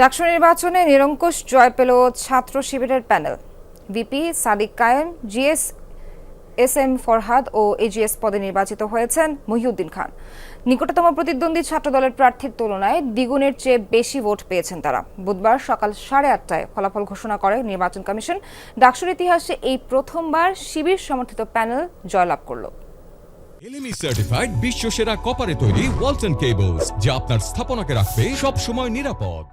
ডাকসু নির্বাচনে নিরঙ্কুশ জয় পেল ছাত্র শিবিরের panel. VP Sadiq Kayem, GS, S M Farhad ও এজিএস পদে নির্বাচিত হয়েছেন মহিউদ্দিন খান। নিকটতম প্রতিদ্বন্দ্বী ছাত্র দলের প্রার্থীর তুলনায় দ্বিগুণের চেয়ে বেশি ভোট পেয়েছেন তারা। বুধবার সকাল সাড়ে আটটায় ফলাফল ঘোষণা করে নির্বাচন কমিশন। ডাকসুর ইতিহাসে এই প্রথমবার শিবির সমর্থিত প্যানেল জয়লাভ করল। এলএমই সার্টিফাইড বিশ্ব সেরা কপারে তৈরি ওয়ালটন কেবলস, যা আপনার স্থাপনাকে রাখবে সব সময় নিরাপদ।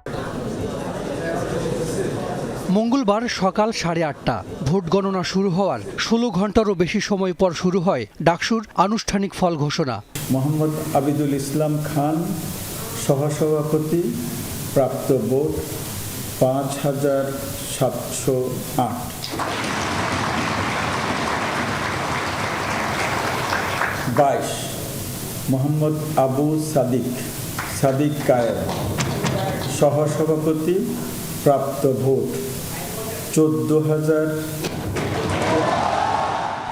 মঙ্গলবার সকাল সাড়ে আটটা ভোট গণনা শুরু হওয়ার ষোলো ঘন্টারও বেশি সময় পর শুরু হয় ডাকসুর আনুষ্ঠানিক ফল ঘোষণা। মোহাম্মদ আবিদুল ইসলাম খান সহসভাপতি, প্রাপ্ত ভোট পাঁচ হাজার সাতশো আট। বাইশ, মোহাম্মদ আবু সাদিক সাদিক কায়ের সহসভাপতি, প্রাপ্ত ভোট চোদ্দ হাজার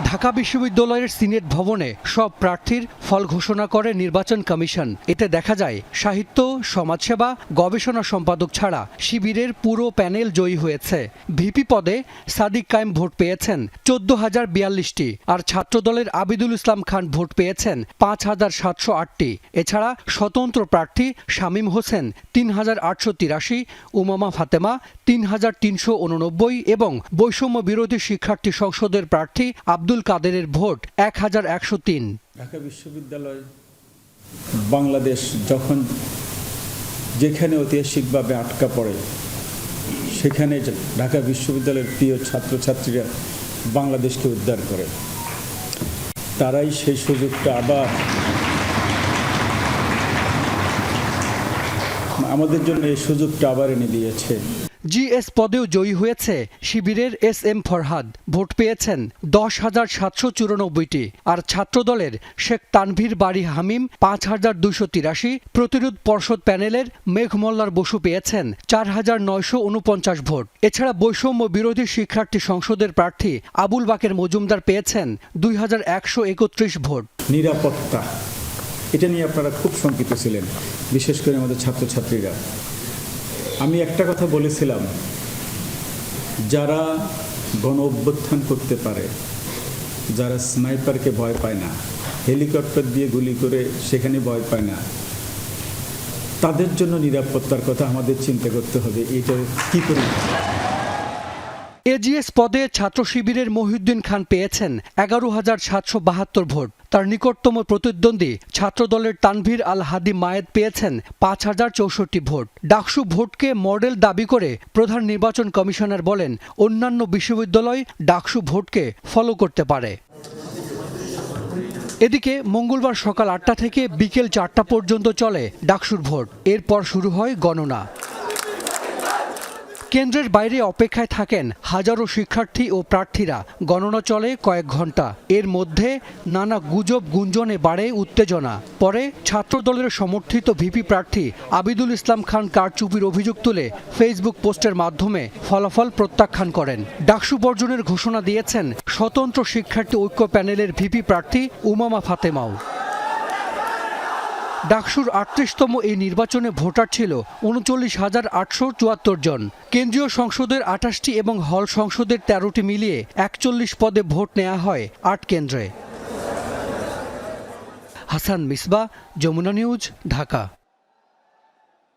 ঢাকা বিশ্ববিদ্যালয়ের সিনেট ভবনে সব প্রার্থীর ফল ঘোষণা করে নির্বাচন কমিশন। এতে দেখা যায়, সাহিত্য, সমাজসেবা, গবেষণা সম্পাদক ছাড়া শিবিরের পুরো প্যানেল জয়ী হয়েছে। ভিপি পদে সাদিক কায়েম ভোট পেয়েছেন চোদ্দ হাজার বিয়াল্লিশটি আর ছাত্রদলের আবিদুল ইসলাম খান ভোট পেয়েছেন পাঁচ হাজার সাতশো আটটি। এছাড়া স্বতন্ত্র প্রার্থী শামীম হোসেন তিন হাজার আটশো তিরাশি, উমামা ফাতেমা তিন হাজার তিনশো উননব্বই এবং বৈষম্য বিরোধী শিক্ষার্থী সংসদের প্রার্থী আব্দুল কাদেরের ভোট এক হাজার একশো তিন। ঢাকা বিশ্ববিদ্যালয় বাংলাদেশ যখন যেখানে ঐতিহাসিকভাবে আটকা পড়ে, সেখানে ঢাকা বিশ্ববিদ্যালয়ের প্রিয় ছাত্রছাত্রীরা বাংলাদেশকে উদ্ধার করে, তারাই সেই সুযোগটা আবার আমাদের জন্য এই সুযোগটা আবার এনে দিয়েছে। জিএস পদেও জয়ী হয়েছে শিবিরের এস এম ফরহাদ। ভোট পেয়েছেন দশ হাজার সাতশো চুরানব্বইটি। আর ছাত্রদলের শেখ তানভীর বাড়ি হামিম পাঁচ হাজার দুইশো তিরাশি। প্রতিরোধ পর্ষদ প্যানেলের মেঘমল্লার বসু পেয়েছেন চার হাজার নয়শো উনপঞ্চাশ ভোট। এছাড়া বৈষম্য বিরোধী শিক্ষার্থী সংসদের প্রার্থী আবুল বাকের মজুমদার পেয়েছেন দুই হাজার একশো একত্রিশ ভোট। নিরাপত্তা, এটা নিয়ে আপনারা খুব শঙ্কিত ছিলেন, বিশেষ করে আমাদের ছাত্রছাত্রীরা। আমি একটা কথা বলেছিলাম। যারা গণ অভ্যুত্থান করতে পারে, যারা স্নাইপারকে ভয় পায় না, হেলিকপ্টার দিয়ে গুলি করে সেখানে ভয় পায় না, তাদের জন্য নিরাপত্তার কথা আমাদের চিন্তা করতে হবে। এটা কী করে? এজিএস পদে ছাত্র শিবিরের মহিউদ্দিন খান পেয়েছেন এগারো হাজার সাতশো বাহাত্তর ভোট। তার নিকটতম প্রতিদ্বন্দ্বী ছাত্রদলের তানভীর আল হাদি মায়েদ পেয়েছেন পাঁচ হাজার চৌষট্টি ভোট। ডাকসু ভোটকে মডেল দাবি করে প্রধান নির্বাচন কমিশনার বলেন, অন্যান্য বিশ্ববিদ্যালয় ডাকসু ভোটকে ফলো করতে পারে। এদিকে মঙ্গলবার সকাল আটটা থেকে বিকেল চারটা পর্যন্ত চলে ডাকসুর ভোট। এরপর শুরু হয় গণনা। কেন্দ্রের বাইরে অপেক্ষায় থাকেন হাজারো শিক্ষার্থী ও প্রার্থীরা। গণনা চলে কয়েক ঘণ্টা এর মধ্যে নানা গুজব গুঞ্জনে বাড়ে উত্তেজনা। পরে ছাত্রদলের সমর্থিত ভিপি প্রার্থী আবিদুল ইসলাম খান কারচুপির অভিযোগ তুলে ফেসবুক পোস্টের মাধ্যমে ফলাফল প্রত্যাখ্যান করেন। ডাকসু বর্জনের ঘোষণা দিয়েছেন স্বতন্ত্র শিক্ষার্থী ঐক্য প্যানেলের ভিপি প্রার্থী উমামা ফাতেমাও। ডাকসুর আটত্রিশতম এই নির্বাচনে ভোটার ছিল উনচল্লিশ হাজার আটশো চুয়াত্তর জন। কেন্দ্রীয় সংসদের আঠাশটি এবং হল সংসদের তেরোটি মিলিয়ে একচল্লিশ পদে ভোট নেওয়া হয় আট কেন্দ্রে। হাসান মিসবা, যমুনা নিউজ, ঢাকা।